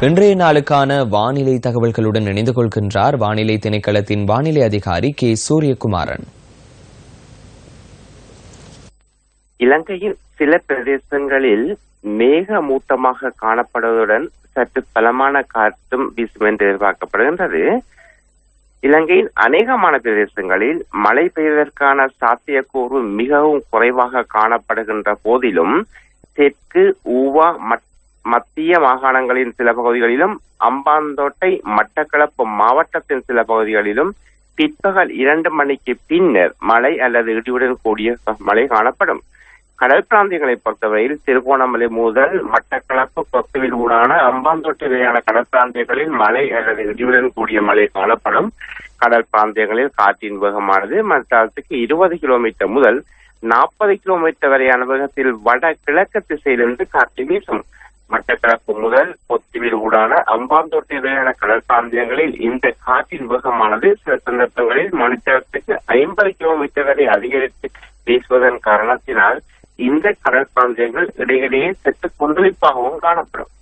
இன்றைய நாளுக்கான வானிலை தகவல்களுடன் இணைந்து கொள்கின்றார் வானிலை திணைக்களத்தின் வானிலை அதிகாரி கே. சூரியகுமாரன். இலங்கையின் சில பிரதேசங்களில் மேகமூட்டமாக காணப்படுவதுடன் சற்று பலமான காற்றும் வீசும் என்று எதிர்பார்க்கப்படுகின்றது. இலங்கையின் அநேகமான பிரதேசங்களில் மழை பெய்வதற்கான சாத்தியக்கூறு மிகவும் குறைவாக காணப்படுகின்ற போதிலும் தெற்கு ஊவா மற்றும் மத்திய மாகாணங்களின் சில பகுதிகளிலும் அம்பாந்தோட்டை மட்டக்களப்பு மாவட்டத்தின் சில பகுதிகளிலும் பிற்பகல் இரண்டு மணிக்கு பின்னர் மழை அல்லது இடியுடன் கூடிய மழை காணப்படும். கடல் பிராந்தியங்களை பொறுத்தவரையில் திருகோணமலை முதல் மட்டக்களப்பு கொத்துவில் ஊடான அம்பாந்தோட்டை வரையான கடல் பிராந்தியங்களில் மழை அல்லது இடியுடன் கூடிய மழை காணப்படும். கடல் பிராந்தியங்களில் காற்றின் வேகமானது மணித்தாளத்துக்கு இருபது கிலோமீட்டர் முதல் நாற்பது கிலோமீட்டர் வரையான வேகத்தில் வட கிழக்கு திசையிலிருந்து காற்று வீசும். மட்டக்களப்பு முதல் பொத்துவில் ஊடான அம்பாந்தோட்டை வரையான கடல் பிராந்தியங்களில் இந்த காற்றின் வேகமானது சில சந்தர்ப்பங்களில் மணித்தாளத்துக்கு ஐம்பது கிலோமீட்டர் வரை அதிகரித்து வீசுவதன் காரணத்தினால் இந்த கடல் பிராந்தியங்கள் இடையிடையே சற்று கொந்தளிப்பாகவும் காணப்படும்.